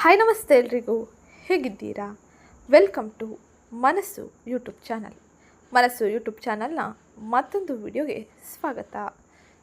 Hi ನಮಸ್ತೆ ಎಲ್ರಿಗೂ. ಹೇಗಿದ್ದೀರಾ? Welcome to Manassu YouTube channel Manassu YouTube ಚಾನಲ್ನ ಮತ್ತೊಂದು ವಿಡಿಯೋಗೆ ಸ್ವಾಗತ.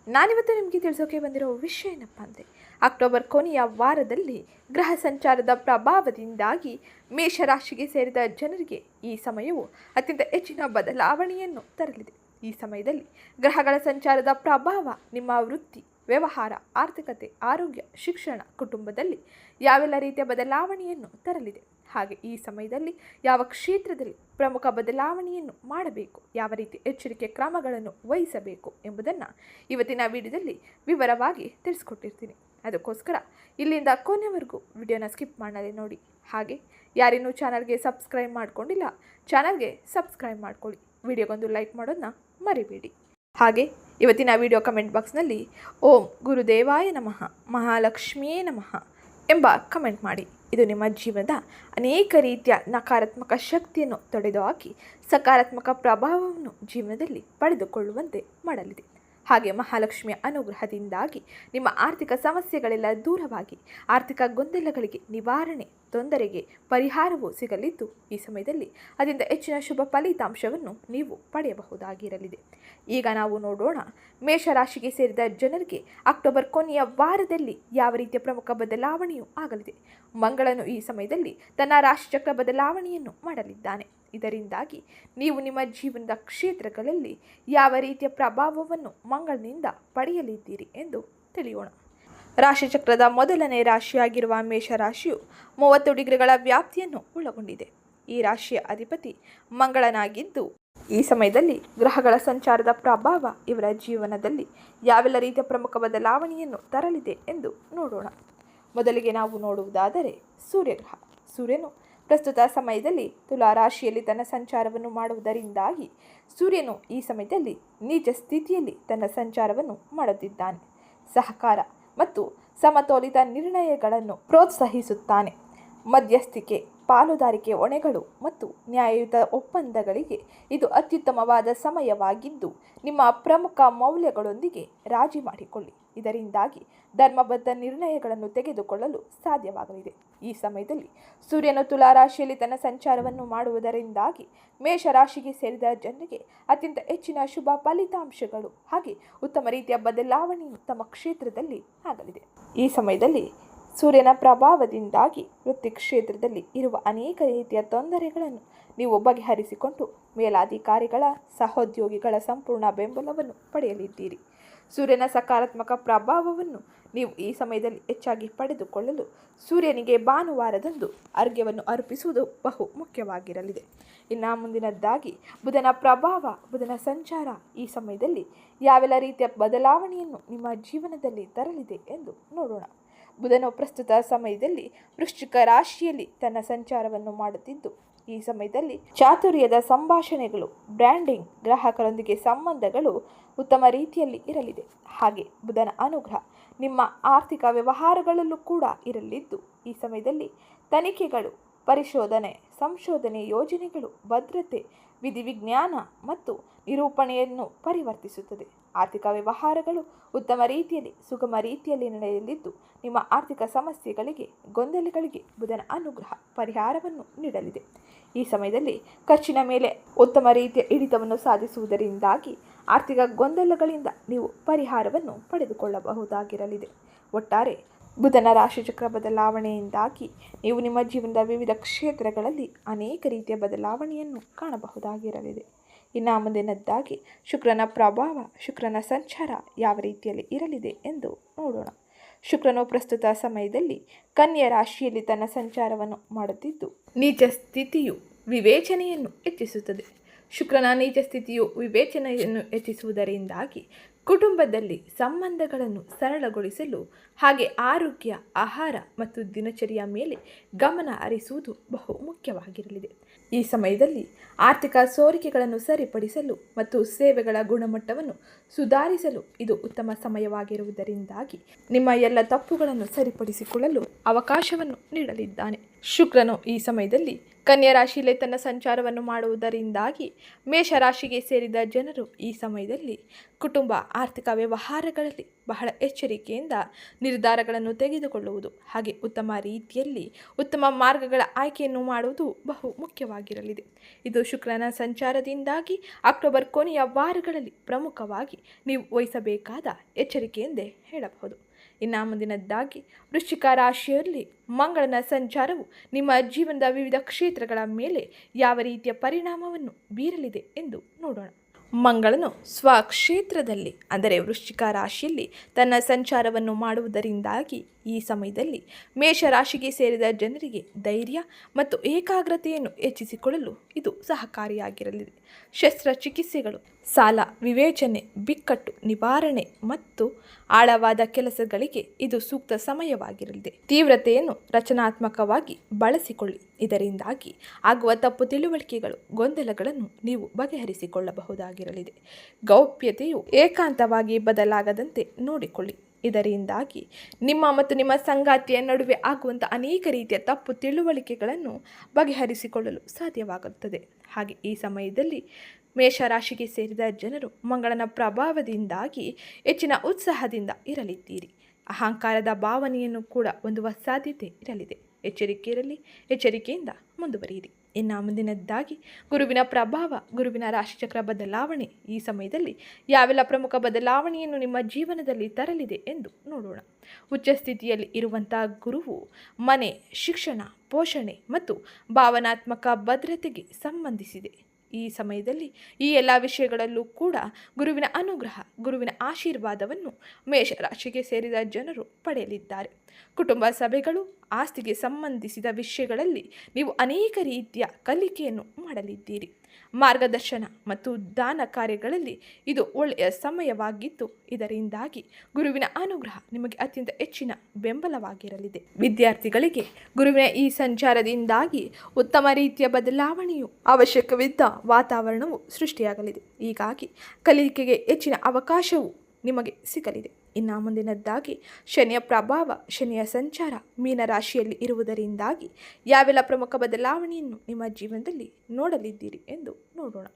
ನಾನಿವತ್ತು ನಿಮಗೆ ತಿಳಿಸೋಕೆ ಬಂದಿರೋ ವಿಷಯ ಏನಪ್ಪ ಅಂದರೆ, ಅಕ್ಟೋಬರ್ ಕೊನೆಯ ವಾರದಲ್ಲಿ ಗ್ರಹ ಸಂಚಾರದ ಪ್ರಭಾವದಿಂದಾಗಿ ಮೇಷರಾಶಿಗೆ ಸೇರಿದ ಜನರಿಗೆ ಈ ಸಮಯವು ಅತ್ಯಂತ ಹೆಚ್ಚಿನ ಬದಲಾವಣೆಯನ್ನು ತರಲಿದೆ. ಈ ಸಮಯದಲ್ಲಿ ಗ್ರಹಗಳ ಸಂಚಾರದ ಪ್ರಭಾವ, ನಿಮ್ಮ ವೃತ್ತಿ ವ್ಯವಹಾರ, ಆರ್ಥಿಕತೆ, ಆರೋಗ್ಯ, ಶಿಕ್ಷಣ ಕುಟುಂಬದಲ್ಲಿ ಯಾವೆಲ್ಲ ರೀತಿಯ ಬದಲಾವಣೆಯನ್ನು ತರಲಿದೆ? ಹಾಗೆ ಈ ಸಮಯದಲ್ಲಿ ಯಾವ ಕ್ಷೇತ್ರದಲ್ಲಿ ಪ್ರಮುಖ ಬದಲಾವಣೆಯನ್ನು ಮಾಡಬೇಕು? ಯಾವ ರೀತಿ ಎಚ್ಚರಿಕೆ ಕ್ರಮಗಳನ್ನು ವಹಿಸಬೇಕು ಎಂಬುದನ್ನು ಇವತ್ತಿನ ವಿಡಿಯೋದಲ್ಲಿ ವಿವರವಾಗಿ ತಿಳಿಸ್ಕೊಟ್ಟಿರ್ತೀನಿ. ಅದಕ್ಕೋಸ್ಕರ ಇಲ್ಲಿಂದ ಕೊನೆವರೆಗೂ ವಿಡಿಯೋನ ಸ್ಕಿಪ್ ಮಾಡದೆ ನೋಡಿ. ಹಾಗೆ ಯಾರಿನ್ನೂ ಚಾನಲ್ಗೆ ಸಬ್ಸ್ಕ್ರೈಬ್ ಮಾಡ್ಕೊಂಡಿಲ್ಲ, ಚಾನಲ್ಗೆ ಸಬ್ಸ್ಕ್ರೈಬ್ ಮಾಡ್ಕೊಳ್ಳಿ. ವಿಡಿಯೋಗೊಂದು ಲೈಕ್ ಮಾಡೋದನ್ನ ಮರಿಬೇಡಿ. ಹಾಗೆ ಇವತ್ತಿನ ವಿಡಿಯೋ ಕಮೆಂಟ್ ಬಾಕ್ಸ್ನಲ್ಲಿ ಓಂ ಗುರುದೇವಾಯ ನಮಃ, ಮಹಾಲಕ್ಷ್ಮಿಯೇ ನಮಃ ಎಂಬ ಕಮೆಂಟ್ ಮಾಡಿ. ಇದು ನಿಮ್ಮ ಜೀವನದ ಅನೇಕ ರೀತಿಯ ನಕಾರಾತ್ಮಕ ಶಕ್ತಿಯನ್ನು ತೊಡೆದುಹಾಕಿ, ಸಕಾರಾತ್ಮಕ ಪ್ರಭಾವವನ್ನು ಜೀವನದಲ್ಲಿ ಪಡೆದುಕೊಳ್ಳುವಂತೆ ಮಾಡಲಿದೆ. ಹಾಗೆ ಮಹಾಲಕ್ಷ್ಮಿಯ ಅನುಗ್ರಹದಿಂದಾಗಿ ನಿಮ್ಮ ಆರ್ಥಿಕ ಸಮಸ್ಯೆಗಳೆಲ್ಲ ದೂರವಾಗಿ, ಆರ್ಥಿಕ ಗೊಂದಲಗಳಿಗೆ ನಿವಾರಣೆ, ತೊಂದರೆಗೆ ಪರಿಹಾರವೂ ಸಿಗಲಿದ್ದು, ಈ ಸಮಯದಲ್ಲಿ ಅದರಿಂದ ಹೆಚ್ಚಿನ ಶುಭ ಫಲಿತಾಂಶವನ್ನು ನೀವು ಪಡೆಯಬಹುದಾಗಿರಲಿದೆ. ಈಗ ನಾವು ನೋಡೋಣ, ಮೇಷರಾಶಿಗೆ ಸೇರಿದ ಜನರಿಗೆ ಅಕ್ಟೋಬರ್ ಕೊನೆಯ ವಾರದಲ್ಲಿ ಯಾವ ರೀತಿಯ ಪ್ರಮುಖ ಬದಲಾವಣೆಯೂ ಆಗಲಿದೆ. ಮಂಗಳನು ಈ ಸಮಯದಲ್ಲಿ ತನ್ನ ರಾಶಿಚಕ್ರ ಬದಲಾವಣೆಯನ್ನು ಮಾಡಲಿದ್ದಾನೆ. ಇದರಿಂದಾಗಿ ನೀವು ನಿಮ್ಮ ಜೀವನದ ಕ್ಷೇತ್ರಗಳಲ್ಲಿ ಯಾವ ರೀತಿಯ ಪ್ರಭಾವವನ್ನು ಮಂಗಳನಿಂದ ಪಡೆಯಲಿದ್ದೀರಿ ಎಂದು ತಿಳಿಯೋಣ. ರಾಶಿಚಕ್ರದ ಮೊದಲನೇ ರಾಶಿಯಾಗಿರುವ ಮೇಷರಾಶಿಯು ಮೂವತ್ತು ಡಿಗ್ರಿಗಳ ವ್ಯಾಪ್ತಿಯನ್ನು ಒಳಗೊಂಡಿದೆ. ಈ ರಾಶಿಯ ಅಧಿಪತಿ ಮಂಗಳನಾಗಿದ್ದು, ಈ ಸಮಯದಲ್ಲಿ ಗ್ರಹಗಳ ಸಂಚಾರದ ಪ್ರಭಾವ ಇವರ ಜೀವನದಲ್ಲಿ ಯಾವೆಲ್ಲ ರೀತಿಯ ಪ್ರಮುಖ ಬದಲಾವಣೆಯನ್ನು ತರಲಿದೆ ಎಂದು ನೋಡೋಣ. ಮೊದಲಿಗೆ ನಾವು ನೋಡುವುದಾದರೆ ಸೂರ್ಯಗ್ರಹ ಸೂರ್ಯನು ಪ್ರಸ್ತುತ ಸಮಯದಲ್ಲಿ ತುಲಾ ರಾಶಿಯಲ್ಲಿ ತನ್ನ ಸಂಚಾರವನ್ನು ಮಾಡುವುದರಿಂದಾಗಿ ಸೂರ್ಯನು ಈ ಸಮಯದಲ್ಲಿ ನಿಜ ಸ್ಥಿತಿಯಲ್ಲಿ ತನ್ನ ಸಂಚಾರವನ್ನು ಮಾಡುತ್ತಿದ್ದಾನೆ. ಸಹಕಾರ ಮತ್ತು ಸಮತೋಲಿತ ನಿರ್ಣಯಗಳನ್ನು ಪ್ರೋತ್ಸಾಹಿಸುತ್ತಾನೆ. ಮಧ್ಯಸ್ಥಿಕೆ, ಪಾಲುದಾರಿಕೆ ಹೊಣೆಗಳು ಮತ್ತು ನ್ಯಾಯಯುತ ಒಪ್ಪಂದಗಳಿಗೆ ಇದು ಅತ್ಯುತ್ತಮವಾದ ಸಮಯವಾಗಿದ್ದು, ನಿಮ್ಮ ಪ್ರಮುಖ ಮೌಲ್ಯಗಳೊಂದಿಗೆ ರಾಜಿ ಮಾಡಿಕೊಳ್ಳಿ. ಇದರಿಂದಾಗಿ ಧರ್ಮಬದ್ಧ ನಿರ್ಣಯಗಳನ್ನು ತೆಗೆದುಕೊಳ್ಳಲು ಸಾಧ್ಯವಾಗಲಿದೆ. ಈ ಸಮಯದಲ್ಲಿ ಸೂರ್ಯನು ತುಲಾರಾಶಿಯಲ್ಲಿ ತನ್ನ ಸಂಚಾರವನ್ನು ಮಾಡುವುದರಿಂದಾಗಿ ಮೇಷರಾಶಿಗೆ ಸೇರಿದ ಜನರಿಗೆ ಅತ್ಯಂತ ಹೆಚ್ಚಿನ ಶುಭ ಫಲಿತಾಂಶಗಳು ಹಾಗೆ ಉತ್ತಮ ರೀತಿಯ ಬದಲಾವಣೆ ತಮ್ಮ ಕ್ಷೇತ್ರದಲ್ಲಿ ಆಗಲಿದೆ. ಈ ಸಮಯದಲ್ಲಿ ಸೂರ್ಯನ ಪ್ರಭಾವದಿಂದಾಗಿ ವೃತ್ತಿ ಕ್ಷೇತ್ರದಲ್ಲಿ ಇರುವ ಅನೇಕ ರೀತಿಯ ತೊಂದರೆಗಳನ್ನು ನೀವು ಬಗೆಹರಿಸಿಕೊಂಡು ಮೇಲಾಧಿಕಾರಿಗಳ, ಸಹೋದ್ಯೋಗಿಗಳ ಸಂಪೂರ್ಣ ಬೆಂಬಲವನ್ನು ಪಡೆಯಲಿದ್ದೀರಿ. ಸೂರ್ಯನ ಸಕಾರಾತ್ಮಕ ಪ್ರಭಾವವನ್ನು ನೀವು ಈ ಸಮಯದಲ್ಲಿ ಹೆಚ್ಚಾಗಿ ಪಡೆದುಕೊಳ್ಳಲು ಸೂರ್ಯನಿಗೆ ಭಾನುವಾರದಂದು ಅರ್ಘ್ಯವನ್ನು ಅರ್ಪಿಸುವುದು ಬಹು ಮುಖ್ಯವಾಗಿರಲಿದೆ. ಇನ್ನು ಮುಂದಿನದ್ದಾಗಿ, ಬುಧನ ಪ್ರಭಾವ, ಬುಧನ ಸಂಚಾರ ಈ ಸಮಯದಲ್ಲಿ ಯಾವೆಲ್ಲ ರೀತಿಯ ಬದಲಾವಣೆಯನ್ನು ನಿಮ್ಮ ಜೀವನದಲ್ಲಿ ತರಲಿದೆ ಎಂದು ನೋಡೋಣ. ಬುಧನು ಪ್ರಸ್ತುತ ಸಮಯದಲ್ಲಿ ವೃಶ್ಚಿಕ ರಾಶಿಯಲ್ಲಿ ತನ್ನ ಸಂಚಾರವನ್ನು ಮಾಡುತ್ತಿದ್ದು ಈ ಸಮಯದಲ್ಲಿ ಚಾತುರ್ಯದ ಸಂಭಾಷಣೆಗಳು ಬ್ರ್ಯಾಂಡಿಂಗ್ ಗ್ರಾಹಕರೊಂದಿಗೆ ಸಂಬಂಧಗಳು ಉತ್ತಮ ರೀತಿಯಲ್ಲಿ ಇರಲಿದೆ. ಹಾಗೆ ಬುಧನ ಅನುಗ್ರಹ ನಿಮ್ಮ ಆರ್ಥಿಕ ವ್ಯವಹಾರಗಳಲ್ಲೂ ಕೂಡ ಇರಲಿದ್ದು, ಈ ಸಮಯದಲ್ಲಿ ತನಿಖೆಗಳು ಪರಿಶೋಧನೆ, ಸಂಶೋಧನೆ ಯೋಜನೆಗಳು ಭದ್ರತೆ, ವಿಧಿವಿಜ್ಞಾನ ಮತ್ತು ನಿರೂಪಣೆಯನ್ನು ಪರಿವರ್ತಿಸುತ್ತದೆ. ಆರ್ಥಿಕ ವ್ಯವಹಾರಗಳು ಉತ್ತಮ ರೀತಿಯಲ್ಲಿ, ಸುಗಮ ರೀತಿಯಲ್ಲಿ ನಡೆಯಲಿದ್ದು, ನಿಮ್ಮ ಆರ್ಥಿಕ ಸಮಸ್ಯೆಗಳಿಗೆ, ಗೊಂದಲಗಳಿಗೆ ಬುಧನ ಅನುಗ್ರಹ ಪರಿಹಾರವನ್ನು ನೀಡಲಿದೆ. ಈ ಸಮಯದಲ್ಲಿ ಖರ್ಚಿನ ಮೇಲೆ ಉತ್ತಮ ರೀತಿಯ ಹಿಡಿತವನ್ನು ಸಾಧಿಸುವುದರಿಂದಾಗಿ ಆರ್ಥಿಕ ಗೊಂದಲಗಳಿಂದ ನೀವು ಪರಿಹಾರವನ್ನು ಪಡೆದುಕೊಳ್ಳಬಹುದಾಗಿರಲಿದೆ. ಒಟ್ಟಾರೆ ಬುಧನ ರಾಶಿಚಕ್ರ ಬದಲಾವಣೆಯಿಂದಾಗಿ ನೀವು ನಿಮ್ಮ ಜೀವನದ ವಿವಿಧ ಕ್ಷೇತ್ರಗಳಲ್ಲಿ ಅನೇಕ ರೀತಿಯ ಬದಲಾವಣೆಯನ್ನು ಕಾಣಬಹುದಾಗಿರಲಿದೆ. ಇನ್ನು ಮುಂದಿನದ್ದಾಗಿ ಶುಕ್ರನ ಪ್ರಭಾವ, ಶುಕ್ರನ ಸಂಚಾರ ಯಾವ ರೀತಿಯಲ್ಲಿ ಇರಲಿದೆ ಎಂದು ನೋಡೋಣ. ಶುಕ್ರನು ಪ್ರಸ್ತುತ ಸಮಯದಲ್ಲಿ ಕನ್ಯಾ ರಾಶಿಯಲ್ಲಿ ತನ್ನ ಸಂಚಾರವನ್ನು ಮಾಡುತ್ತಿದ್ದು ನಿಜ ಸ್ಥಿತಿಯು ವಿವೇಚನೆಯನ್ನು ಹೆಚ್ಚಿಸುತ್ತದೆ. ಶುಕ್ರನ ನೀಚ ಸ್ಥಿತಿಯು ವಿವೇಚನೆಯನ್ನು ಹೆಚ್ಚಿಸುವುದರಿಂದಾಗಿ ಕುಟುಂಬದಲ್ಲಿ ಸಂಬಂಧಗಳನ್ನು ಸರಳಗೊಳಿಸಲು ಹಾಗೆ ಆರೋಗ್ಯ, ಆಹಾರ ಮತ್ತು ದಿನಚರಿಯ ಮೇಲೆ ಗಮನ ಹರಿಸುವುದು ಬಹು ಮುಖ್ಯವಾಗಿರಲಿದೆ. ಈ ಸಮಯದಲ್ಲಿ ಆರ್ಥಿಕ ಸೋರಿಕೆಗಳನ್ನು ಸರಿಪಡಿಸಲು ಮತ್ತು ಸೇವೆಗಳ ಗುಣಮಟ್ಟವನ್ನು ಸುಧಾರಿಸಲು ಇದು ಉತ್ತಮ ಸಮಯವಾಗಿರುವುದರಿಂದಾಗಿ ನಿಮ್ಮ ಎಲ್ಲ ತಪ್ಪುಗಳನ್ನು ಸರಿಪಡಿಸಿಕೊಳ್ಳಲು ಅವಕಾಶವನ್ನು ನೀಡಲಿದ್ದಾನೆ. ಶುಕ್ರನು ಈ ಸಮಯದಲ್ಲಿ ಕನ್ಯಾ ರಾಶಿಯಲ್ಲೇ ತನ್ನ ಸಂಚಾರವನ್ನು ಮಾಡುವುದರಿಂದಾಗಿ ಮೇಷರಾಶಿಗೆ ಸೇರಿದ ಜನರು ಈ ಸಮಯದಲ್ಲಿ ಕುಟುಂಬ, ಆರ್ಥಿಕ ವ್ಯವಹಾರಗಳಲ್ಲಿ ಬಹಳ ಎಚ್ಚರಿಕೆಯಿಂದ ನಿರ್ಧಾರಗಳನ್ನು ತೆಗೆದುಕೊಳ್ಳುವುದು ಹಾಗೆ ಉತ್ತಮ ರೀತಿಯಲ್ಲಿ ಉತ್ತಮ ಮಾರ್ಗಗಳ ಆಯ್ಕೆಯನ್ನು ಮಾಡುವುದು ಬಹು ಮುಖ್ಯವಾಗಿರಲಿದೆ. ಇದು ಶುಕ್ರನ ಸಂಚಾರದಿಂದಾಗಿ ಅಕ್ಟೋಬರ್ ಕೊನೆಯ ವಾರಗಳಲ್ಲಿ ಪ್ರಮುಖವಾಗಿ ನೀವು ವಹಿಸಬೇಕಾದ ಎಚ್ಚರಿಕೆ ಎಂದೇ ಹೇಳಬಹುದು. ಇನ್ನು ಮುಂದಿನದ್ದಾಗಿ ವೃಶ್ಚಿಕ ರಾಶಿಯಲ್ಲಿ ಮಂಗಳನ ಸಂಚಾರವು ನಿಮ್ಮ ಜೀವನದ ವಿವಿಧ ಕ್ಷೇತ್ರಗಳ ಮೇಲೆ ಯಾವ ರೀತಿಯ ಪರಿಣಾಮವನ್ನು ಬೀರಲಿದೆ ಎಂದು ನೋಡೋಣ. ಮಂಗಳನು ಸ್ವಕ್ಷೇತ್ರದಲ್ಲಿ, ಅಂದರೆ ವೃಶ್ಚಿಕ ರಾಶಿಯಲ್ಲಿ, ತನ್ನ ಸಂಚಾರವನ್ನು ಮಾಡುವುದರಿಂದಾಗಿ ಈ ಸಮಯದಲ್ಲಿ ಮೇಷರಾಶಿಗೆ ಸೇರಿದ ಜನರಿಗೆ ಧೈರ್ಯ ಮತ್ತು ಏಕಾಗ್ರತೆಯನ್ನು ಹೆಚ್ಚಿಸಿಕೊಳ್ಳಲು ಇದು ಸಹಕಾರಿಯಾಗಿರಲಿದೆ ಶಸ್ತ್ರಚಿಕಿತ್ಸೆಗಳು, ಸಾಲ ವಿವೇಚನೆ, ಬಿಕ್ಕಟ್ಟು ನಿವಾರಣೆ ಮತ್ತು ಆಳವಾದ ಕೆಲಸಗಳಿಗೆ ಇದು ಸೂಕ್ತ ಸಮಯವಾಗಿರಲಿದೆ ತೀವ್ರತೆಯನ್ನು ರಚನಾತ್ಮಕವಾಗಿ ಬಳಸಿಕೊಳ್ಳಿ. ಇದರಿಂದಾಗಿ ಆಗುವ ತಪ್ಪು ತಿಳುವಳಿಕೆಗಳು, ಗೊಂದಲಗಳನ್ನು ನೀವು ಬಗೆಹರಿಸಿಕೊಳ್ಳಬಹುದಾಗಿರಲಿದೆ ಗೌಪ್ಯತೆಯು ಏಕಾಂತವಾಗಿ ಬದಲಾಗದಂತೆ ನೋಡಿಕೊಳ್ಳಿ. ಇದರಿಂದಾಗಿ ನಿಮ್ಮ ಮತ್ತು ನಿಮ್ಮ ಸಂಗಾತಿಯ ನಡುವೆ ಆಗುವಂಥ ಅನೇಕ ರೀತಿಯ ತಪ್ಪು ತಿಳುವಳಿಕೆಗಳನ್ನು ಬಗೆಹರಿಸಿಕೊಳ್ಳಲು ಸಾಧ್ಯವಾಗುತ್ತದೆ. ಹಾಗೆ ಈ ಸಮಯದಲ್ಲಿ ಮೇಷರಾಶಿಗೆ ಸೇರಿದ ಜನರು ಮಂಗಳನ ಪ್ರಭಾವದಿಂದಾಗಿ ಹೆಚ್ಚಿನ ಉತ್ಸಾಹದಿಂದ ಇರಲಿದ್ದೀರಿ. ಅಹಂಕಾರದ ಭಾವನೆಯನ್ನು ಕೂಡ ಹೊಂದುವ ಸಾಧ್ಯತೆ ಇರಲಿದೆ. ಎಚ್ಚರಿಕೆ ಇರಲಿ, ಎಚ್ಚರಿಕೆಯಿಂದ ಮುಂದುವರಿಯಿರಿ. ಇನ್ನು ಮುಂದಿನದ್ದಾಗಿ ಗುರುವಿನ ಪ್ರಭಾವ, ಗುರುವಿನ ರಾಶಿಚಕ್ರ ಬದಲಾವಣೆ ಈ ಸಮಯದಲ್ಲಿ ಯಾವೆಲ್ಲ ಪ್ರಮುಖ ಬದಲಾವಣೆಯನ್ನು ನಿಮ್ಮ ಜೀವನದಲ್ಲಿ ತರಲಿದೆ ಎಂದು ನೋಡೋಣ. ಉಚ್ಚ ಸ್ಥಿತಿಯಲ್ಲಿ ಇರುವಂಥ ಗುರುವು ಮನೆ, ಶಿಕ್ಷಣ, ಪೋಷಣೆ ಮತ್ತು ಭಾವನಾತ್ಮಕ ಭದ್ರತೆಗೆ ಸಂಬಂಧಿಸಿದೆ. ಈ ಸಮಯದಲ್ಲಿ ಈ ಎಲ್ಲ ವಿಷಯಗಳಲ್ಲೂ ಕೂಡ ಗುರುವಿನ ಅನುಗ್ರಹ, ಗುರುವಿನ ಆಶೀರ್ವಾದವನ್ನು ಮೇಷರಾಶಿಗೆ ಸೇರಿದ ಜನರು ಪಡೆಯಲಿದ್ದಾರೆ. ಕುಟುಂಬ ಸಭೆಗಳು ಆಸ್ತಿಗೆ ಸಂಬಂಧಿಸಿದ ವಿಷಯಗಳಲ್ಲಿ ನೀವು ಅನೇಕ ರೀತಿಯ ಕಲಿಕೆಯನ್ನು ಮಾಡಲಿದ್ದೀರಿ. ಮಾರ್ಗದರ್ಶನ ಮತ್ತು ದಾನ ಕಾರ್ಯಗಳಲ್ಲಿ ಇದು ಒಳ್ಳೆಯ ಸಮಯವಾಗಿದ್ದು ಇದರಿಂದಾಗಿ ಗುರುವಿನ ಅನುಗ್ರಹ ನಿಮಗೆ ಅತ್ಯಂತ ಹೆಚ್ಚಿನ ಬೆಂಬಲವಾಗಿರಲಿದೆ. ವಿದ್ಯಾರ್ಥಿಗಳಿಗೆ ಗುರುವಿನ ಈ ಸಂಚಾರದಿಂದಾಗಿ ಉತ್ತಮ ರೀತಿಯ ಬದಲಾವಣೆಯು ಅವಶ್ಯಕವಿದ್ದ ವಾತಾವರಣವು ಸೃಷ್ಟಿಯಾಗಲಿದೆ. ಹೀಗಾಗಿ ಕಲಿಕೆಗೆ ಹೆಚ್ಚಿನ ಅವಕಾಶವು ನಿಮಗೆ ಸಿಗಲಿದೆ. ಇನ್ನು ಮುಂದಿನದ್ದಾಗಿ ಶನಿಯ ಪ್ರಭಾವ, ಶನಿಯ ಸಂಚಾರ ಮೀನರಾಶಿಯಲ್ಲಿ ಇರುವುದರಿಂದಾಗಿ ಯಾವೆಲ್ಲ ಪ್ರಮುಖ ಬದಲಾವಣೆಯನ್ನು ನಿಮ್ಮ ಜೀವನದಲ್ಲಿ ನೋಡಲಿದ್ದೀರಿ ಎಂದು ನೋಡೋಣ.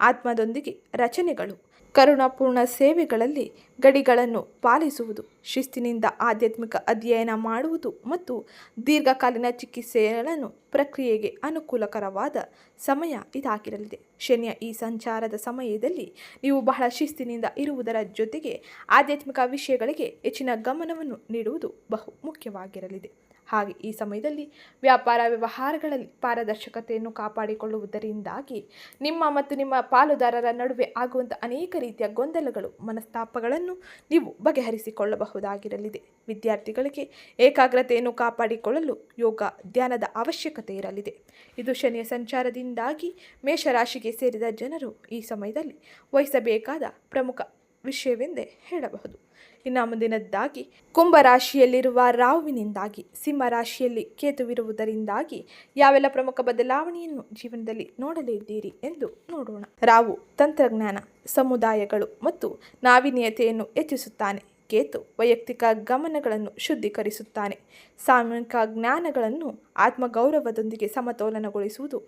ಆತ್ಮದೊಂದಿಗೆ ರಚನೆಗಳು. ಕರುಣಾಪೂರ್ಣ ಸೇವೆಗಳಲ್ಲಿ ಗಡಿಗಳನ್ನು ಪಾಲಿಸುವುದು, ಶಿಸ್ತಿನಿಂದ ಆಧ್ಯಾತ್ಮಿಕ ಅಧ್ಯಯನ ಮಾಡುವುದು ಮತ್ತು ದೀರ್ಘಕಾಲೀನ ಚಿಕಿತ್ಸೆಗಳನ್ನು ಪ್ರಕ್ರಿಯೆಗೆ ಅನುಕೂಲಕರವಾದ ಸಮಯ ಇದಾಗಿರಲಿದೆ. ಶನಿಯ ಈ ಸಂಚಾರದ ಸಮಯದಲ್ಲಿ ನೀವು ಬಹಳ ಶಿಸ್ತಿನಿಂದ ಇರುವುದರ ಜೊತೆಗೆ ಆಧ್ಯಾತ್ಮಿಕ ವಿಷಯಗಳಿಗೆ ಹೆಚ್ಚಿನ ಗಮನವನ್ನು ನೀಡುವುದು ಬಹು ಮುಖ್ಯವಾಗಿರಲಿದೆ. ಹಾಗೆ ಈ ಸಮಯದಲ್ಲಿ ವ್ಯಾಪಾರ ವ್ಯವಹಾರಗಳಲ್ಲಿ ಪಾರದರ್ಶಕತೆಯನ್ನು ಕಾಪಾಡಿಕೊಳ್ಳುವುದರಿಂದಾಗಿ ನಿಮ್ಮ ಮತ್ತು ನಿಮ್ಮ ಪಾಲುದಾರರ ನಡುವೆ ಆಗುವಂಥ ಅನೇಕ ರೀತಿಯ ಗೊಂದಲಗಳು, ಮನಸ್ತಾಪಗಳನ್ನು ನೀವು ಬಗೆಹರಿಸಿಕೊಳ್ಳಬಹುದಾಗಿರಲಿದೆ. ವಿದ್ಯಾರ್ಥಿಗಳಿಗೆ ಏಕಾಗ್ರತೆಯನ್ನು ಕಾಪಾಡಿಕೊಳ್ಳಲು ಯೋಗ ಧ್ಯಾನದ ಅವಶ್ಯಕತೆ ಇರಲಿದೆ. ಇದು ಶನಿಯ ಸಂಚಾರದಿಂದಾಗಿ ಮೇಷರಾಶಿಗೆ ಸೇರಿದ ಜನರು ಈ ಸಮಯದಲ್ಲಿ ವಹಿಸಬೇಕಾದ ಪ್ರಮುಖ ವಿಷಯವೆಂದೇ ಹೇಳಬಹುದು. ಇನ್ನು ಮುಂದಿನದ್ದಾಗಿ ಕುಂಭರಾಶಿಯಲ್ಲಿರುವ ರಾಹುವಿನಿಂದಾಗಿ, ಸಿಂಹರಾಶಿಯಲ್ಲಿ ಕೇತುವಿರುವುದರಿಂದಾಗಿ ಯಾವೆಲ್ಲ ಪ್ರಮುಖ ಬದಲಾವಣೆಯನ್ನು ಜೀವನದಲ್ಲಿ ನೋಡಲಿದ್ದೀರಿ ಎಂದು ನೋಡೋಣ. ರಾವು ತಂತ್ರಜ್ಞಾನ, ಸಮುದಾಯಗಳು ಮತ್ತು ನಾವೀನ್ಯತೆಯನ್ನು ಹೆಚ್ಚಿಸುತ್ತಾನೆ. ಕೇತು ವೈಯಕ್ತಿಕ ಗಮನಗಳನ್ನು ಶುದ್ಧೀಕರಿಸುತ್ತಾನೆ. ಸಾಮೂಹಿಕ ಜ್ಞಾನಗಳನ್ನು ಆತ್ಮಗೌರವದೊಂದಿಗೆ ಸಮತೋಲನಗೊಳಿಸುವುದು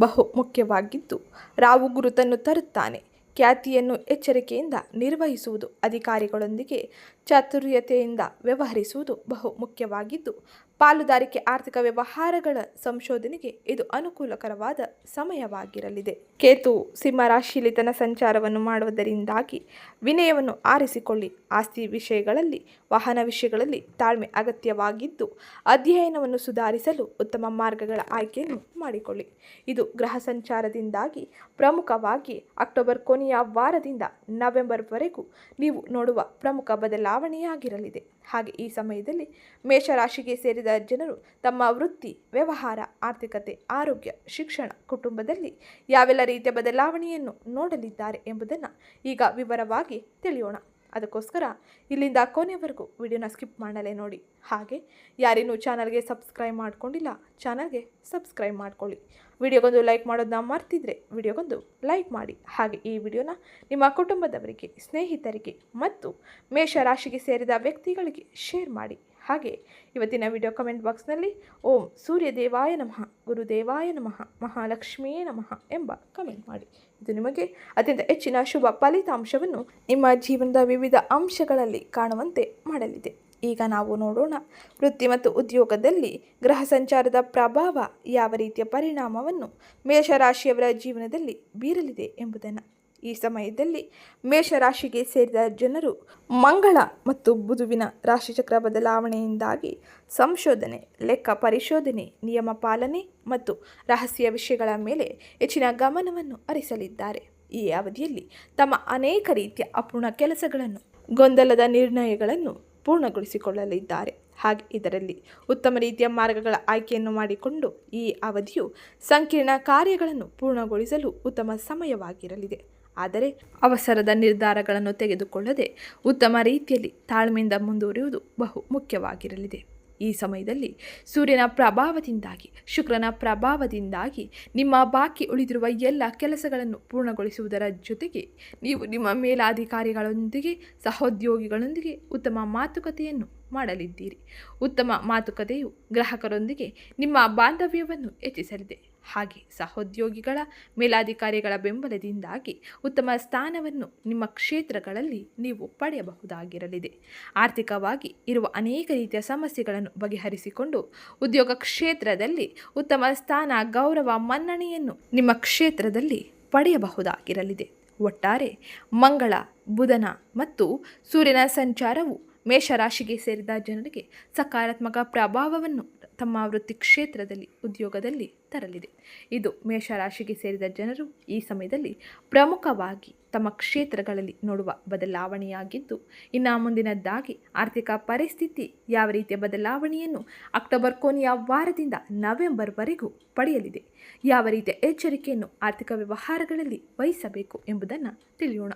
ಬಹು ಮುಖ್ಯವಾಗಿದ್ದು ರಾವು ಗುರುತನ್ನು ತರುತ್ತಾನೆ. ಖ್ಯಾತಿಯನ್ನು ಎಚ್ಚರಿಕೆಯಿಂದ ನಿರ್ವಹಿಸುವುದು ಅಧಿಕಾರಿಗಳೊಂದಿಗೆ ಚಾತುರ್ಯತೆಯಿಂದ ವ್ಯವಹರಿಸುವುದು ಬಹು ಮುಖ್ಯವಾಗಿದ್ದು ಪಾಲುದಾರಿಕೆ ಆರ್ಥಿಕ ವ್ಯವಹಾರಗಳ ಸಂಶೋಧನೆಗೆ ಇದು ಅನುಕೂಲಕರವಾದ ಸಮಯವಾಗಿರಲಿದೆ. ಕೇತು ಸಿಂಹರಾಶಿಯಲ್ಲಿ ತನ್ನ ಸಂಚಾರವನ್ನು ಮಾಡುವುದರಿಂದಾಗಿ ವಿನಯವನ್ನು ಆರಿಸಿಕೊಳ್ಳಿ. ಆಸ್ತಿ ವಿಷಯಗಳಲ್ಲಿ, ವಾಹನ ವಿಷಯಗಳಲ್ಲಿ ತಾಳ್ಮೆ ಅಗತ್ಯವಾಗಿದ್ದು, ಅಧ್ಯಯನವನ್ನು ಸುಧಾರಿಸಲು ಉತ್ತಮ ಮಾರ್ಗಗಳ ಆಯ್ಕೆಯನ್ನು ಮಾಡಿಕೊಳ್ಳಿ. ಇದು ಗ್ರಹ ಸಂಚಾರದಿಂದಾಗಿ ಪ್ರಮುಖವಾಗಿ ಅಕ್ಟೋಬರ್ ಕೊನೆಯ ವಾರದಿಂದ ನವೆಂಬರ್ವರೆಗೂ ನೀವು ನೋಡುವ ಪ್ರಮುಖ ಬದಲಾವಣೆಯಾಗಿರಲಿದೆ. ಹಾಗೆ ಈ ಸಮಯದಲ್ಲಿ ಮೇಷರಾಶಿಗೆ ಸೇರಿದ ಜನರು ತಮ್ಮ ವೃತ್ತಿ, ವ್ಯವಹಾರ, ಆರ್ಥಿಕತೆ, ಆರೋಗ್ಯ, ಶಿಕ್ಷಣ ಕುಟುಂಬದಲ್ಲಿ ಯಾವೆಲ್ಲ ರೀತಿಯ ಬದಲಾವಣೆಯನ್ನು ನೋಡಲಿದ್ದಾರೆ ಎಂಬುದನ್ನು ಈಗ ವಿವರವಾಗಿ ತಿಳಿಯೋಣ. ಅದಕ್ಕೋಸ್ಕರ ಇಲ್ಲಿಂದ ಕೊನೆವರೆಗೂ ವಿಡಿಯೋನ ಸ್ಕಿಪ್ ಮಾಡಲೇ ನೋಡಿ. ಹಾಗೆ ಯಾರೇನೂ ಚಾನಲ್ಗೆ ಸಬ್ಸ್ಕ್ರೈಬ್ ಮಾಡ್ಕೊಂಡಿಲ್ಲ, ಚಾನಲ್ಗೆ ಸಬ್ಸ್ಕ್ರೈಬ್ ಮಾಡ್ಕೊಳ್ಳಿ. ವಿಡಿಯೋಗೊಂದು ಲೈಕ್ ಮಾಡೋದನ್ನ ಮರ್ತಿದ್ರೆ ವಿಡಿಯೋಗೊಂದು ಲೈಕ್ ಮಾಡಿ. ಹಾಗೆ ಈ ವಿಡಿಯೋನ ನಿಮ್ಮ ಕುಟುಂಬದವರಿಗೆ, ಸ್ನೇಹಿತರಿಗೆ ಮತ್ತು ಮೇಷರಾಶಿಗೆ ಸೇರಿದ ವ್ಯಕ್ತಿಗಳಿಗೆ ಶೇರ್ ಮಾಡಿ. ಹಾಗೆ ಇವತ್ತಿನ ವಿಡಿಯೋ ಕಮೆಂಟ್ ಬಾಕ್ಸ್ನಲ್ಲಿ ಓಂ ಸೂರ್ಯ ದೇವಾಯ ನಮಃ, ಗುರುದೇವಾಯ ನಮಃ, ಮಹಾಲಕ್ಷ್ಮಿಯೇ ನಮಃ ಎಂಬ ಕಮೆಂಟ್ ಮಾಡಿ. ಇದು ನಿಮಗೆ ಅತ್ಯಂತ ಹೆಚ್ಚಿನ ಶುಭ ಫಲಿತಾಂಶವನ್ನು ನಿಮ್ಮ ಜೀವನದ ವಿವಿಧ ಅಂಶಗಳಲ್ಲಿ ಕಾಣುವಂತೆ ಮಾಡಲಿದೆ. ಈಗ ನಾವು ನೋಡೋಣ ವೃತ್ತಿ ಮತ್ತು ಉದ್ಯೋಗದಲ್ಲಿ ಗ್ರಹ ಸಂಚಾರದ ಪ್ರಭಾವ ಯಾವ ರೀತಿಯ ಪರಿಣಾಮವನ್ನು ಮೇಷರಾಶಿಯವರ ಜೀವನದಲ್ಲಿ ಬೀರಲಿದೆ ಎಂಬುದನ್ನು. ಈ ಸಮಯದಲ್ಲಿ ಮೇಷರಾಶಿಗೆ ಸೇರಿದ ಜನರು ಮಂಗಳ ಮತ್ತು ಬುಧುವಿನ ರಾಶಿಚಕ್ರ ಬದಲಾವಣೆಯಿಂದಾಗಿ ಸಂಶೋಧನೆ, ಲೆಕ್ಕ ಪರಿಶೋಧನೆ, ನಿಯಮ ಪಾಲನೆ ಮತ್ತು ರಹಸ್ಯ ವಿಷಯಗಳ ಮೇಲೆ ಹೆಚ್ಚಿನ ಗಮನವನ್ನು ಹರಿಸಲಿದ್ದಾರೆ. ಈ ಅವಧಿಯಲ್ಲಿ ತಮ್ಮ ಅನೇಕ ರೀತಿಯ ಅಪೂರ್ಣ ಕೆಲಸಗಳನ್ನು, ಗೊಂದಲದ ನಿರ್ಣಯಗಳನ್ನು ಪೂರ್ಣಗೊಳಿಸಿಕೊಳ್ಳಲಿದ್ದಾರೆ. ಹಾಗೆ ಇದರಲ್ಲಿ ಉತ್ತಮ ರೀತಿಯ ಮಾರ್ಗಗಳ ಆಯ್ಕೆಯನ್ನು ಮಾಡಿಕೊಂಡು ಈ ಅವಧಿಯು ಸಂಕೀರ್ಣ ಕಾರ್ಯಗಳನ್ನು ಪೂರ್ಣಗೊಳಿಸಲು ಉತ್ತಮ ಸಮಯವಾಗಿರಲಿದೆ. ಆದರೆ ಅವಸರದ ನಿರ್ಧಾರಗಳನ್ನು ತೆಗೆದುಕೊಳ್ಳದೆ ಉತ್ತಮ ರೀತಿಯಲ್ಲಿ ತಾಳ್ಮೆಯಿಂದ ಮುಂದುವರಿಯುವುದು ಬಹು ಮುಖ್ಯವಾಗಿರಲಿದೆ. ಈ ಸಮಯದಲ್ಲಿ ಸೂರ್ಯನ ಪ್ರಭಾವದಿಂದಾಗಿ, ಶುಕ್ರನ ಪ್ರಭಾವದಿಂದಾಗಿ ನಿಮ್ಮ ಬಾಕಿ ಉಳಿದಿರುವ ಎಲ್ಲ ಕೆಲಸಗಳನ್ನು ಪೂರ್ಣಗೊಳಿಸುವುದರ ಜೊತೆಗೆ ನೀವು ನಿಮ್ಮ ಮೇಲಾಧಿಕಾರಿಗಳೊಂದಿಗೆ, ಸಹೋದ್ಯೋಗಿಗಳೊಂದಿಗೆ ಉತ್ತಮ ಮಾತುಕತೆಯನ್ನು ಮಾಡಲಿದ್ದೀರಿ. ಉತ್ತಮ ಮಾತುಕತೆಯು ಗ್ರಾಹಕರೊಂದಿಗೆ ನಿಮ್ಮ ಬಾಂಧವ್ಯವನ್ನು ಹೆಚ್ಚಿಸಲಿದೆ. ಹಾಗೆ ಸಹೋದ್ಯೋಗಿಗಳ ಮೇಲಾಧಿಕಾರಿಗಳ ಬೆಂಬಲದಿಂದಾಗಿ ಉತ್ತಮ ಸ್ಥಾನವನ್ನು ನಿಮ್ಮ ಕ್ಷೇತ್ರಗಳಲ್ಲಿ ನೀವು ಪಡೆಯಬಹುದಾಗಿರಲಿದೆ. ಆರ್ಥಿಕವಾಗಿ ಇರುವ ಅನೇಕ ರೀತಿಯ ಸಮಸ್ಯೆಗಳನ್ನು ಬಗೆಹರಿಸಿಕೊಂಡು ಉದ್ಯೋಗ ಕ್ಷೇತ್ರದಲ್ಲಿ ಉತ್ತಮ ಸ್ಥಾನ, ಗೌರವ, ಮನ್ನಣೆಯನ್ನು ನಿಮ್ಮ ಕ್ಷೇತ್ರದಲ್ಲಿ ಪಡೆಯಬಹುದಾಗಿರಲಿದೆ. ಒಟ್ಟಾರೆ ಮಂಗಳ, ಬುಧನ ಮತ್ತು ಸೂರ್ಯನ ಸಂಚಾರವು ಮೇಷರಾಶಿಗೆ ಸೇರಿದ ಜನರಿಗೆ ಸಕಾರಾತ್ಮಕ ಪ್ರಭಾವವನ್ನು ತಮ್ಮ ವೃತ್ತಿ ಕ್ಷೇತ್ರದಲ್ಲಿ, ಉದ್ಯೋಗದಲ್ಲಿ ತರಲಿದೆ. ಇದು ಮೇಷರಾಶಿಗೆ ಸೇರಿದ ಜನರು ಈ ಸಮಯದಲ್ಲಿ ಪ್ರಮುಖವಾಗಿ ತಮ್ಮ ಕ್ಷೇತ್ರಗಳಲ್ಲಿ ನೋಡುವ ಬದಲಾವಣೆಯಾಗಿದ್ದು, ಇನ್ನು ಮುಂದಿನದ್ದಾಗಿ ಆರ್ಥಿಕ ಪರಿಸ್ಥಿತಿ ಯಾವ ರೀತಿಯ ಬದಲಾವಣೆಯನ್ನು ಅಕ್ಟೋಬರ್ ಕೊನೆಯ ವಾರದಿಂದ ನವೆಂಬರ್ವರೆಗೂ ಪಡೆಯಲಿದೆ. ಯಾವ ರೀತಿಯ ಎಚ್ಚರಿಕೆಯನ್ನು ಆರ್ಥಿಕ ವ್ಯವಹಾರಗಳಲ್ಲಿ ವಹಿಸಬೇಕು ಎಂಬುದನ್ನು ತಿಳಿಯೋಣ.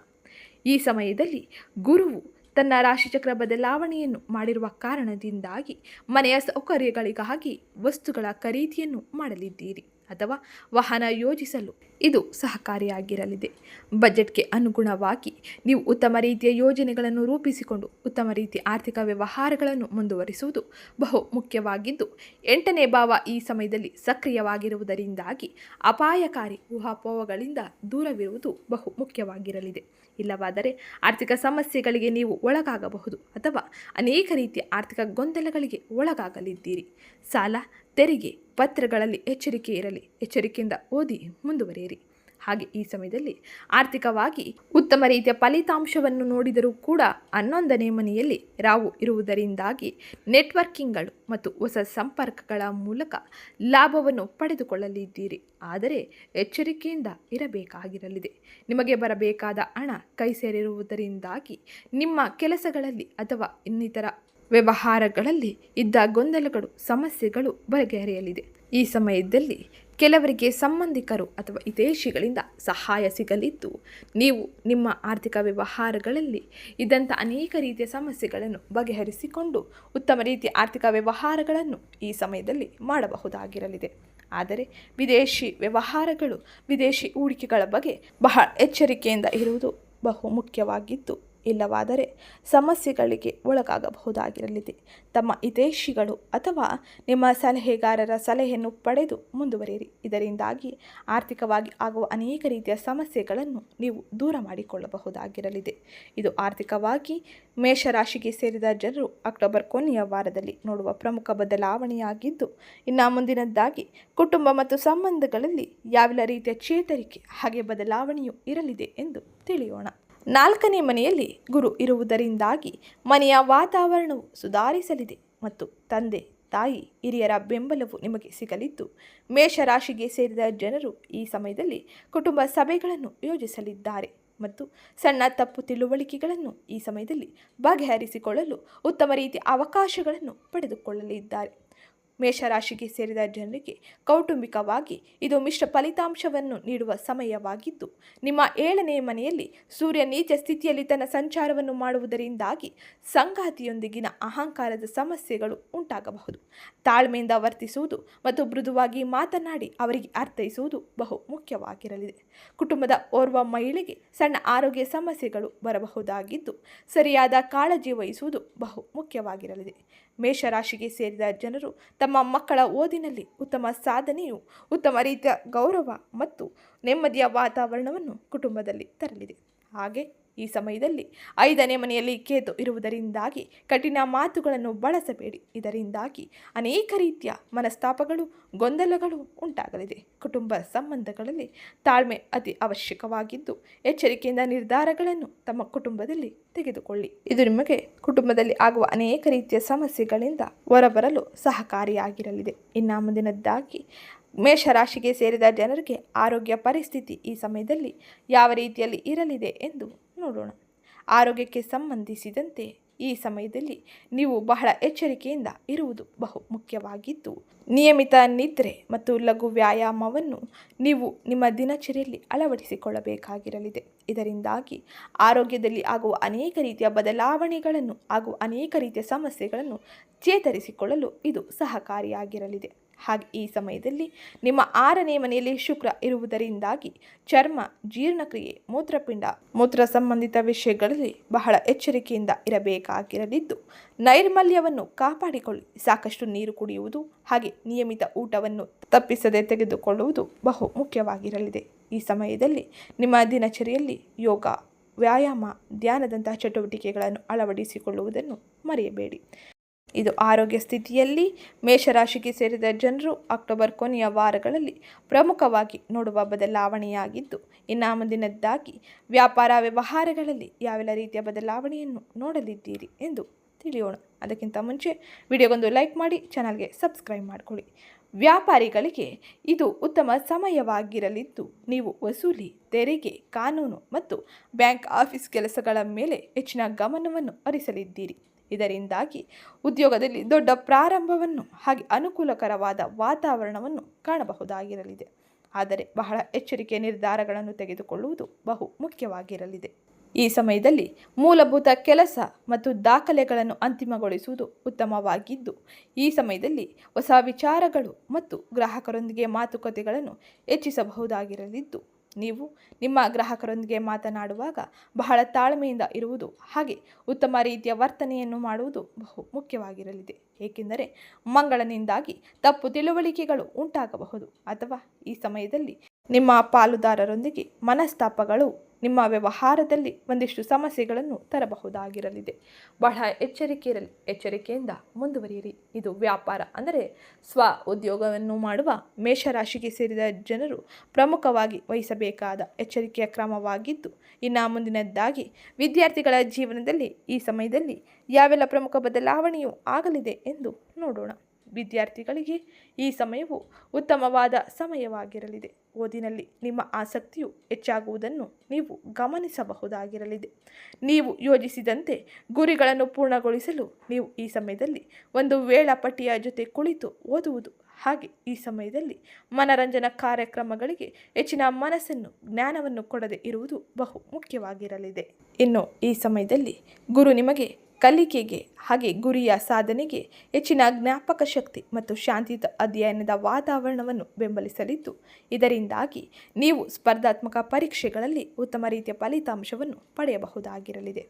ಈ ಸಮಯದಲ್ಲಿ ಗುರುವು ತನ್ನ ರಾಶಿಚಕ್ರ ಬದಲಾವಣೆಯನ್ನು ಮಾಡಿರುವ ಕಾರಣದಿಂದಾಗಿ ಮನೆಯ ಸೌಕರ್ಯಗಳಿಗಾಗಿ ವಸ್ತುಗಳ ಖರೀದಿಯನ್ನು ಮಾಡಲಿದ್ದೀರಿ ಅಥವಾ ವಾಹನ ಯೋಜಿಸಲು ಇದು ಸಹಕಾರಿಯಾಗಿರಲಿದೆ. ಬಜೆಟ್ಗೆ ಅನುಗುಣವಾಗಿ ನೀವು ಉತ್ತಮ ರೀತಿಯ ಯೋಜನೆಗಳನ್ನು ರೂಪಿಸಿಕೊಂಡು ಉತ್ತಮ ರೀತಿಯ ಆರ್ಥಿಕ ವ್ಯವಹಾರಗಳನ್ನು ಮುಂದುವರಿಸುವುದು ಬಹು ಮುಖ್ಯವಾಗಿದ್ದು, ಎಂಟನೇ ಭಾವ ಈ ಸಮಯದಲ್ಲಿ ಸಕ್ರಿಯವಾಗಿರುವುದರಿಂದಾಗಿ ಅಪಾಯಕಾರಿ ಊಹಾಪೋಹಗಳಿಂದ ದೂರವಿರುವುದು ಬಹು ಮುಖ್ಯವಾಗಿರಲಿದೆ. ಇಲ್ಲವಾದರೆ ಆರ್ಥಿಕ ಸಮಸ್ಯೆಗಳಿಗೆ ನೀವು ಒಳಗಾಗಬಹುದು ಅಥವಾ ಅನೇಕ ರೀತಿಯ ಆರ್ಥಿಕ ಗೊಂದಲಗಳಿಗೆ ಒಳಗಾಗಲಿದ್ದೀರಿ. ಸಾಲ, ತೆರಿಗೆ, ಪತ್ರಗಳಲ್ಲಿ ಎಚ್ಚರಿಕೆ ಇರಲಿ. ಎಚ್ಚರಿಕೆಯಿಂದ ಓದಿ ಮುಂದುವರಿಯಿರಿ. ಹಾಗೆ ಈ ಸಮಯದಲ್ಲಿ ಆರ್ಥಿಕವಾಗಿ ಉತ್ತಮ ರೀತಿಯ ಫಲಿತಾಂಶವನ್ನು ನೋಡಿದರೂ ಕೂಡ ಹನ್ನೊಂದನೇ ಮನೆಯಲ್ಲಿ ರಾವು ಇರುವುದರಿಂದಾಗಿ ನೆಟ್ವರ್ಕಿಂಗ್ಗಳು ಮತ್ತು ಹೊಸ ಸಂಪರ್ಕಗಳ ಮೂಲಕ ಲಾಭವನ್ನು ಪಡೆದುಕೊಳ್ಳಲಿದ್ದೀರಿ. ಆದರೆ ಎಚ್ಚರಿಕೆಯಿಂದ ಇರಬೇಕಾಗಿರಲಿದೆ. ನಿಮಗೆ ಬರಬೇಕಾದ ಹಣ ಕೈ ಸೇರಿರುವುದರಿಂದಾಗಿ ನಿಮ್ಮ ಕೆಲಸಗಳಲ್ಲಿ ಅಥವಾ ಇನ್ನಿತರ ವ್ಯವಹಾರಗಳಲ್ಲಿ ಇದ್ದ ಗೊಂದಲಗಳು, ಸಮಸ್ಯೆಗಳು ಬಗೆಹರಿಯಲಿದೆ. ಈ ಸಮಯದಲ್ಲಿ ಕೆಲವರಿಗೆ ಸಂಬಂಧಿಕರು ಅಥವಾ ವಿದೇಶಿಗಳಿಂದ ಸಹಾಯ ಸಿಗಲಿದ್ದು, ನೀವು ನಿಮ್ಮ ಆರ್ಥಿಕ ವ್ಯವಹಾರಗಳಲ್ಲಿ ಇದ್ದಂಥ ಅನೇಕ ರೀತಿಯ ಸಮಸ್ಯೆಗಳನ್ನು ಬಗೆಹರಿಸಿಕೊಂಡು ಉತ್ತಮ ರೀತಿಯ ಆರ್ಥಿಕ ವ್ಯವಹಾರಗಳನ್ನು ಈ ಸಮಯದಲ್ಲಿ ಮಾಡಬಹುದಾಗಿರಲಿದೆ. ಆದರೆ ವಿದೇಶಿ ವ್ಯವಹಾರಗಳು, ವಿದೇಶಿ ಹೂಡಿಕೆಗಳ ಬಗ್ಗೆ ಬಹಳ ಎಚ್ಚರಿಕೆಯಿಂದ ಇರುವುದು ಬಹು ಮುಖ್ಯವಾಗಿದ್ದು ಇಲ್ಲವಾದರೆ ಸಮಸ್ಯೆಗಳಿಗೆ ಒಳಗಾಗಬಹುದಾಗಿರಲಿದೆ. ತಮ್ಮ ಹಿತೈಷಿಗಳು ಅಥವಾ ನಿಮ್ಮ ಸಲಹೆಗಾರರ ಸಲಹೆಯನ್ನು ಪಡೆದು ಮುಂದುವರಿಯಿರಿ. ಇದರಿಂದಾಗಿ ಆರ್ಥಿಕವಾಗಿ ಆಗುವ ಅನೇಕ ರೀತಿಯ ಸಮಸ್ಯೆಗಳನ್ನು ನೀವು ದೂರ ಮಾಡಿಕೊಳ್ಳಬಹುದಾಗಿರಲಿದೆ. ಇದು ಆರ್ಥಿಕವಾಗಿ ಮೇಷರಾಶಿಗೆ ಸೇರಿದ ಜನರು ಅಕ್ಟೋಬರ್ ಕೊನೆಯ ವಾರದಲ್ಲಿ ನೋಡುವ ಪ್ರಮುಖ ಬದಲಾವಣೆಯಾಗಿದ್ದು, ಇನ್ನು ಮುಂದಿನದ್ದಾಗಿ ಕುಟುಂಬ ಮತ್ತು ಸಂಬಂಧಗಳಲ್ಲಿ ಯಾವೆಲ್ಲ ರೀತಿಯ ಚೇತರಿಕೆ, ಹಾಗೆ ಬದಲಾವಣೆಯೂ ಇರಲಿದೆ ಎಂದು ತಿಳಿಯೋಣ. ನಾಲ್ಕನೇ ಮನೆಯಲ್ಲಿ ಗುರು ಇರುವುದರಿಂದಾಗಿ ಮನೆಯ ವಾತಾವರಣವು ಸುಧಾರಿಸಲಿದೆ ಮತ್ತು ತಂದೆ, ತಾಯಿ, ಹಿರಿಯರ ಬೆಂಬಲವು ನಿಮಗೆ ಸಿಗಲಿದ್ದು, ಮೇಷರಾಶಿಗೆ ಸೇರಿದ ಜನರು ಈ ಸಮಯದಲ್ಲಿ ಕುಟುಂಬ ಸಭೆಗಳನ್ನು ಯೋಜಿಸಲಿದ್ದಾರೆ ಮತ್ತು ಸಣ್ಣ ತಪ್ಪು ತಿಳುವಳಿಕೆಗಳನ್ನು ಈ ಸಮಯದಲ್ಲಿ ಬಗೆಹರಿಸಿಕೊಳ್ಳಲು ಉತ್ತಮ ರೀತಿಯ ಅವಕಾಶಗಳನ್ನು ಪಡೆದುಕೊಳ್ಳಲಿದ್ದಾರೆ. ಮೇಷರಾಶಿಗೆ ಸೇರಿದ ಜನರಿಗೆ ಕೌಟುಂಬಿಕವಾಗಿ ಇದು ಮಿಶ್ರ ಫಲಿತಾಂಶವನ್ನು ನೀಡುವ ಸಮಯವಾಗಿದ್ದು, ನಿಮ್ಮ ಏಳನೇ ಮನೆಯಲ್ಲಿ ಸೂರ್ಯ ನೀಚ ಸ್ಥಿತಿಯಲ್ಲಿ ತನ್ನ ಸಂಚಾರವನ್ನು ಮಾಡುವುದರಿಂದಾಗಿ ಸಂಗಾತಿಯೊಂದಿಗಿನ ಅಹಂಕಾರದ ಸಮಸ್ಯೆಗಳು ಉಂಟಾಗಬಹುದು. ತಾಳ್ಮೆಯಿಂದ ವರ್ತಿಸುವುದು ಮತ್ತು ಮೃದುವಾಗಿ ಮಾತನಾಡಿ ಅವರಿಗೆ ಅರ್ಥೈಸುವುದು ಬಹು ಮುಖ್ಯವಾಗಿರಲಿದೆ. ಕುಟುಂಬದ ಓರ್ವ ಮಹಿಳೆಗೆ ಸಣ್ಣ ಆರೋಗ್ಯ ಸಮಸ್ಯೆಗಳು ಬರಬಹುದಾಗಿದ್ದು, ಸರಿಯಾದ ಕಾಳಜಿ ವಹಿಸುವುದು ಬಹು ಮುಖ್ಯವಾಗಿರಲಿದೆ. ಮೇಷರಾಶಿಗೆ ಸೇರಿದ ಜನರು ತಮ್ಮ ಮಕ್ಕಳ ಓದಿನಲ್ಲಿ ಉತ್ತಮ ಸಾಧನೆಯು, ಉತ್ತಮ ರೀತಿಯ ಗೌರವ ಮತ್ತು ನೆಮ್ಮದಿಯ ವಾತಾವರಣವನ್ನು ಕುಟುಂಬದಲ್ಲಿ ತರಲಿದೆ. ಹಾಗೆ ಈ ಸಮಯದಲ್ಲಿ ಐದನೇ ಮನೆಯಲ್ಲಿ ಕೇತು ಇರುವುದರಿಂದಾಗಿ ಕಠಿಣ ಮಾತುಗಳನ್ನು ಬಳಸಬೇಡಿ. ಇದರಿಂದಾಗಿ ಅನೇಕ ರೀತಿಯ ಮನಸ್ತಾಪಗಳು, ಗೊಂದಲಗಳು ಉಂಟಾಗಲಿದೆ. ಕುಟುಂಬ ಸಂಬಂಧಗಳಲ್ಲಿ ತಾಳ್ಮೆ ಅತಿ ಅವಶ್ಯಕವಾಗಿದ್ದು, ಎಚ್ಚರಿಕೆಯಿಂದ ನಿರ್ಧಾರಗಳನ್ನು ತಮ್ಮ ಕುಟುಂಬದಲ್ಲಿ ತೆಗೆದುಕೊಳ್ಳಿ. ಇದು ನಿಮಗೆ ಕುಟುಂಬದಲ್ಲಿ ಆಗುವ ಅನೇಕ ರೀತಿಯ ಸಮಸ್ಯೆಗಳಿಂದ ಹೊರಬರಲು ಸಹಕಾರಿಯಾಗಿರಲಿದೆ. ಇನ್ನು ಮುಂದಿನದ್ದಾಗಿ ಮೇಷರಾಶಿಗೆ ಸೇರಿದ ಜನರಿಗೆ ಆರೋಗ್ಯ ಪರಿಸ್ಥಿತಿ ಈ ಸಮಯದಲ್ಲಿ ಯಾವ ರೀತಿಯಲ್ಲಿ ಇರಲಿದೆ ಎಂದು ನೋಡೋಣ. ಆರೋಗ್ಯಕ್ಕೆ ಸಂಬಂಧಿಸಿದಂತೆ ಈ ಸಮಯದಲ್ಲಿ ನೀವು ಬಹಳ ಎಚ್ಚರಿಕೆಯಿಂದ ಇರುವುದು ಬಹು ಮುಖ್ಯವಾಗಿದ್ದು, ನಿಯಮಿತ ನಿದ್ರೆ ಮತ್ತು ಲಘು ವ್ಯಾಯಾಮವನ್ನು ನೀವು ನಿಮ್ಮ ದಿನಚರಿಯಲ್ಲಿ ಅಳವಡಿಸಿಕೊಳ್ಳಬೇಕಾಗಿರಲಿದೆ. ಇದರಿಂದಾಗಿ ಆರೋಗ್ಯದಲ್ಲಿ ಆಗುವ ಅನೇಕ ರೀತಿಯ ಬದಲಾವಣೆಗಳನ್ನು ಹಾಗೂ ಅನೇಕ ರೀತಿಯ ಸಮಸ್ಯೆಗಳನ್ನು ಚೇತರಿಸಿಕೊಳ್ಳಲು ಇದು ಸಹಕಾರಿಯಾಗಿರಲಿದೆ. ಹಾಗೆ ಈ ಸಮಯದಲ್ಲಿ ನಿಮ್ಮ ಆರನೇ ಮನೆಯಲ್ಲಿ ಶುಕ್ರ ಇರುವುದರಿಂದಾಗಿ ಚರ್ಮ, ಜೀರ್ಣಕ್ರಿಯೆ, ಮೂತ್ರಪಿಂಡ, ಮೂತ್ರ ಸಂಬಂಧಿತ ವಿಷಯಗಳಲ್ಲಿ ಬಹಳ ಎಚ್ಚರಿಕೆಯಿಂದ ಇರಬೇಕಾಗಿರಲಿದ್ದು, ನೈರ್ಮಲ್ಯವನ್ನು ಕಾಪಾಡಿಕೊಳ್ಳಿ. ಸಾಕಷ್ಟು ನೀರು ಕುಡಿಯುವುದು ಹಾಗೆ ನಿಯಮಿತ ಊಟವನ್ನು ತಪ್ಪಿಸದೆ ತೆಗೆದುಕೊಳ್ಳುವುದು ಬಹು ಮುಖ್ಯವಾಗಿರಲಿದೆ. ಈ ಸಮಯದಲ್ಲಿ ನಿಮ್ಮ ದಿನಚರಿಯಲ್ಲಿ ಯೋಗ, ವ್ಯಾಯಾಮ, ಧ್ಯಾನದಂತಹ ಚಟುವಟಿಕೆಗಳನ್ನು ಅಳವಡಿಸಿಕೊಳ್ಳುವುದನ್ನು ಮರೆಯಬೇಡಿ. ಇದು ಆರೋಗ್ಯ ಸ್ಥಿತಿಯಲ್ಲಿ ಮೇಷರಾಶಿಗೆ ಸೇರಿದ ಜನರು ಅಕ್ಟೋಬರ್ ಕೊನೆಯ ವಾರಗಳಲ್ಲಿ ಪ್ರಮುಖವಾಗಿ ನೋಡುವ ಬದಲಾವಣೆಯಾಗಿದ್ದು ಇನ್ನು ಮುಂದಿನದ್ದಾಗಿ ವ್ಯಾಪಾರ ವ್ಯವಹಾರಗಳಲ್ಲಿ ಯಾವೆಲ್ಲ ರೀತಿಯ ಬದಲಾವಣೆಯನ್ನು ನೋಡಲಿದ್ದೀರಿ ಎಂದು ತಿಳಿಯೋಣ. ಅದಕ್ಕಿಂತ ಮುಂಚೆ ವಿಡಿಯೋಗೊಂದು ಲೈಕ್ ಮಾಡಿ, ಚಾನಲ್ಗೆ ಸಬ್ಸ್ಕ್ರೈಬ್ ಮಾಡಿಕೊಳ್ಳಿ. ವ್ಯಾಪಾರಿಗಳಿಗೆ ಇದು ಉತ್ತಮ ಸಮಯವಾಗಿರಲಿದ್ದು, ನೀವು ವಸೂಲಿ, ತೆರಿಗೆ, ಕಾನೂನು ಮತ್ತು ಬ್ಯಾಂಕ್ ಆಫೀಸ್ ಕೆಲಸಗಳ ಮೇಲೆ ಹೆಚ್ಚಿನ ಗಮನವನ್ನು ಹರಿಸಲಿದ್ದೀರಿ. ಇದರಿಂದಾಗಿ ಉದ್ಯೋಗದಲ್ಲಿ ದೊಡ್ಡ ಪ್ರಾರಂಭವನ್ನು ಹಾಗೆ ಅನುಕೂಲಕರವಾದ ವಾತಾವರಣವನ್ನು ಕಾಣಬಹುದಾಗಿರಲಿದೆ. ಆದರೆ ಬಹಳ ಎಚ್ಚರಿಕೆ ನಿರ್ಧಾರಗಳನ್ನು ತೆಗೆದುಕೊಳ್ಳುವುದು ಬಹು ಮುಖ್ಯವಾಗಿರಲಿದೆ. ಈ ಸಮಯದಲ್ಲಿ ಮೂಲಭೂತ ಕೆಲಸ ಮತ್ತು ದಾಖಲೆಗಳನ್ನು ಅಂತಿಮಗೊಳಿಸುವುದು ಉತ್ತಮವಾಗಿದ್ದು, ಈ ಸಮಯದಲ್ಲಿ ಹೊಸ ವಿಚಾರಗಳು ಮತ್ತು ಗ್ರಾಹಕರೊಂದಿಗೆ ಮಾತುಕತೆಗಳನ್ನು ಹೆಚ್ಚಿಸಬಹುದಾಗಿರಲಿದ್ದು ನೀವು ನಿಮ್ಮ ಗ್ರಾಹಕರೊಂದಿಗೆ ಮಾತನಾಡುವಾಗ ಬಹಳ ತಾಳ್ಮೆಯಿಂದ ಇರುವುದು ಹಾಗೆ ಉತ್ತಮ ರೀತಿಯ ವರ್ತನೆಯನ್ನು ಮಾಡುವುದು ಬಹು ಮುಖ್ಯವಾಗಿರಲಿದೆ. ಏಕೆಂದರೆ ಮಂಗಳನಿಂದಾಗಿ ತಪ್ಪು ತಿಳುವಳಿಕೆಗಳು ಉಂಟಾಗಬಹುದು. ಅಥವಾ ಈ ಸಮಯದಲ್ಲಿ ನಿಮ್ಮ ಪಾಲುದಾರರೊಂದಿಗೆ ಮನಸ್ತಾಪಗಳು ನಿಮ್ಮ ವ್ಯವಹಾರದಲ್ಲಿ ಒಂದಿಷ್ಟು ಸಮಸ್ಯೆಗಳನ್ನು ತರಬಹುದಾಗಿರಲಿದೆ. ಬಹಳ ಎಚ್ಚರಿಕೆ ಇರಲಿ ಎಚ್ಚರಿಕೆಯಿಂದ ಮುಂದುವರಿಯಿರಿ. ಇದು ವ್ಯಾಪಾರ ಅಂದರೆ ಸ್ವ ಉದ್ಯೋಗವನ್ನು ಮಾಡುವ ಮೇಷರಾಶಿಗೆ ಸೇರಿದ ಜನರು ಪ್ರಮುಖವಾಗಿ ವಹಿಸಬೇಕಾದ ಎಚ್ಚರಿಕೆಯ ಕ್ರಮವಾಗಿದ್ದು, ಇನ್ನು ಮುಂದಿನದ್ದಾಗಿ ವಿದ್ಯಾರ್ಥಿಗಳ ಜೀವನದಲ್ಲಿ ಈ ಸಮಯದಲ್ಲಿ ಯಾವೆಲ್ಲ ಪ್ರಮುಖ ಬದಲಾವಣೆಯೂ ಆಗಲಿದೆ ಎಂದು ನೋಡೋಣ. ವಿದ್ಯಾರ್ಥಿಗಳಿಗೆ ಈ ಸಮಯವು ಉತ್ತಮವಾದ ಸಮಯವಾಗಿರಲಿದೆ. ಓದಿನಲ್ಲಿ ನಿಮ್ಮ ಆಸಕ್ತಿಯು ಹೆಚ್ಚಾಗುವುದನ್ನು ನೀವು ಗಮನಿಸಬಹುದಾಗಿರಲಿದೆ. ನೀವು ಯೋಜಿಸಿದಂತೆ ಗುರಿಗಳನ್ನು ಪೂರ್ಣಗೊಳಿಸಲು ನೀವು ಈ ಸಮಯದಲ್ಲಿ ಒಂದು ವೇಳಾಪಟ್ಟಿಯ ಜೊತೆ ಕುಳಿತು ಓದುವುದು. ಹಾಗೆ ಈ ಸಮಯದಲ್ಲಿ ಮನರಂಜನಾ ಕಾರ್ಯಕ್ರಮಗಳಿಗೆ ಹೆಚ್ಚಿನ ಮನಸ್ಸನ್ನು, ಜ್ಞಾನವನ್ನು ಕೊಡದೆ ಇರುವುದು ಬಹು ಮುಖ್ಯವಾಗಿರಲಿದೆ. ಇನ್ನು ಈ ಸಮಯದಲ್ಲಿ ಗುರು ನಿಮಗೆ ಕಲಿಕೆಗೆ ಹಾಗೆ ಗುರಿಯ ಸಾಧನೆಗೆ ಹೆಚ್ಚಿನ ಜ್ಞಾಪಕ ಶಕ್ತಿ ಮತ್ತು ಶಾಂತಿಯುತ ಅಧ್ಯಯನದ ವಾತಾವರಣವನ್ನು ಬೆಂಬಲಿಸಲಿದ್ದು, ಇದರಿಂದಾಗಿ ನೀವು ಸ್ಪರ್ಧಾತ್ಮಕ ಪರೀಕ್ಷೆಗಳಲ್ಲಿ ಉತ್ತಮ ರೀತಿಯ ಫಲಿತಾಂಶವನ್ನು ಪಡೆಯಬಹುದಾಗಿರಲಿದೆ.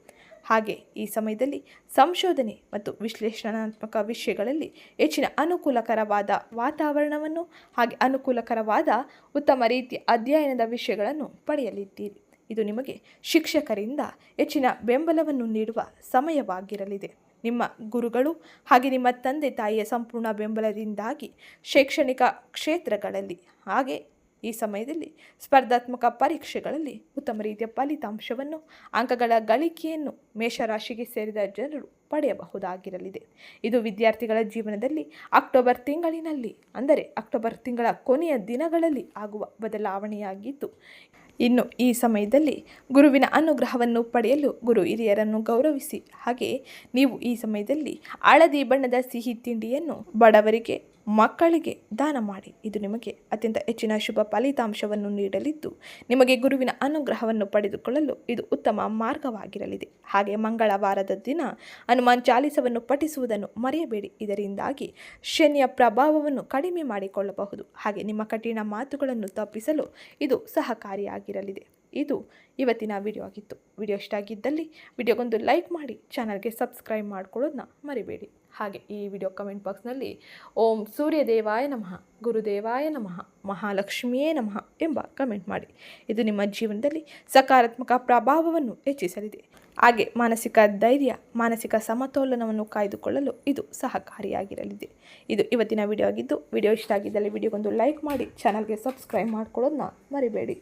ಹಾಗೆ ಈ ಸಮಯದಲ್ಲಿ ಸಂಶೋಧನೆ ಮತ್ತು ವಿಶ್ಲೇಷಣಾತ್ಮಕ ವಿಷಯಗಳಲ್ಲಿ ಹೆಚ್ಚಿನ ಅನುಕೂಲಕರವಾದ ವಾತಾವರಣವನ್ನು ಹಾಗೆ ಅನುಕೂಲಕರವಾದ ಉತ್ತಮ ರೀತಿಯ ಅಧ್ಯಯನದ ವಿಷಯಗಳನ್ನು ಪಡೆಯಲಿದ್ದೀರಿ. ಇದು ನಿಮಗೆ ಶಿಕ್ಷಕರಿಂದ ಹೆಚ್ಚಿನ ಬೆಂಬಲವನ್ನು ನೀಡುವ ಸಮಯವಾಗಿರಲಿದೆ. ನಿಮ್ಮ ಗುರುಗಳು ಹಾಗೆ ನಿಮ್ಮ ತಂದೆ ತಾಯಿಯ ಸಂಪೂರ್ಣ ಬೆಂಬಲದಿಂದಾಗಿ ಶೈಕ್ಷಣಿಕ ಕ್ಷೇತ್ರಗಳಲ್ಲಿ ಹಾಗೆ ಈ ಸಮಯದಲ್ಲಿ ಸ್ಪರ್ಧಾತ್ಮಕ ಪರೀಕ್ಷೆಗಳಲ್ಲಿ ಉತ್ತಮ ರೀತಿಯ ಫಲಿತಾಂಶವನ್ನು, ಅಂಕಗಳ ಗಳಿಕೆಯನ್ನು ಮೇಷರಾಶಿಗೆ ಸೇರಿದ ಜನರು ಪಡೆಯಬಹುದಾಗಿರಲಿದೆ. ಇದು ವಿದ್ಯಾರ್ಥಿಗಳ ಜೀವನದಲ್ಲಿ ಅಕ್ಟೋಬರ್ ತಿಂಗಳಿನಲ್ಲಿ, ಅಂದರೆ ಅಕ್ಟೋಬರ್ ತಿಂಗಳ ಕೊನೆಯ ದಿನಗಳಲ್ಲಿ ಆಗುವ ಬದಲಾವಣೆಯಾಗಿದ್ದು ಇನ್ನು ಈ ಸಮಯದಲ್ಲಿ ಗುರುವಿನ ಅನುಗ್ರಹವನ್ನು ಪಡೆಯಲು ಗುರು ಹಿರಿಯರನ್ನು ಗೌರವಿಸಿ. ಹಾಗೆ ನೀವು ಈ ಸಮಯದಲ್ಲಿ ಹಳದಿ ಬಣ್ಣದ ಸಿಹಿ ತಿಂಡಿಯನ್ನು ಬಡವರಿಗೆ ಮಕ್ಕಳಿಗೆ ದಾನ ಮಾಡಿ. ಇದು ನಿಮಗೆ ಅತ್ಯಂತ ಹೆಚ್ಚಿನ ಶುಭ ಫಲಿತಾಂಶವನ್ನು ನೀಡಲಿದ್ದು, ನಿಮಗೆ ಗುರುವಿನ ಅನುಗ್ರಹವನ್ನು ಪಡೆದುಕೊಳ್ಳಲು ಇದು ಉತ್ತಮ ಮಾರ್ಗವಾಗಿರಲಿದೆ. ಹಾಗೆ ಮಂಗಳವಾರದ ದಿನ ಹನುಮಾನ್ ಚಾಲಿಸವನ್ನು ಪಠಿಸುವುದನ್ನು ಮರೆಯಬೇಡಿ. ಇದರಿಂದಾಗಿ ಶನಿಯ ಪ್ರಭಾವವನ್ನು ಕಡಿಮೆ ಮಾಡಿಕೊಳ್ಳಬಹುದು. ಹಾಗೆ ನಿಮ್ಮ ಕಠಿಣ ಮಾತುಗಳನ್ನು ತಪ್ಪಿಸಲು ಇದು ಸಹಕಾರಿಯಾಗಿರಲಿದೆ. ಇದು ಇವತ್ತಿನ ವಿಡಿಯೋ ಆಗಿತ್ತು. ವಿಡಿಯೋ ಇಷ್ಟ ಆಗಿದ್ದಲ್ಲಿ ವಿಡಿಯೋಗೊಂದು ಲೈಕ್ ಮಾಡಿ ಚಾನಲ್ಗೆ ಸಬ್ಸ್ಕ್ರೈಬ್ ಮಾಡ್ಕೊಳ್ಳೋದನ್ನ ಮರಿಬೇಡಿ. ಹಾಗೆ ಈ ವಿಡಿಯೋ ಕಮೆಂಟ್ ಬಾಕ್ಸ್ನಲ್ಲಿ ಓಂ ಸೂರ್ಯದೇವಾಯ ನಮಃ, ಗುರುದೇವಾಯ ನಮಃ, ಮಹಾಲಕ್ಷ್ಮಿಯೇ ನಮಃ ಎಂಬ ಕಮೆಂಟ್ ಮಾಡಿ. ಇದು ನಿಮ್ಮ ಜೀವನದಲ್ಲಿ ಸಕಾರಾತ್ಮಕ ಪ್ರಭಾವವನ್ನು ಹೆಚ್ಚಿಸಲಿದೆ. ಹಾಗೆ ಮಾನಸಿಕ ಧೈರ್ಯ, ಮಾನಸಿಕ ಸಮತೋಲನವನ್ನು ಕಾಯ್ದುಕೊಳ್ಳಲು ಇದು ಸಹಕಾರಿಯಾಗಿರಲಿದೆ. ಇದು ಇವತ್ತಿನ ವಿಡಿಯೋ ಆಗಿದ್ದು ವಿಡಿಯೋ ಇಷ್ಟ ಆಗಿದ್ದಲ್ಲಿ ವಿಡಿಯೋಗೊಂದು ಲೈಕ್ ಮಾಡಿ ಚಾನಲ್ಗೆ ಸಬ್ಸ್ಕ್ರೈಬ್ ಮಾಡ್ಕೊಳ್ಳೋದನ್ನ ಮರಿಬೇಡಿ.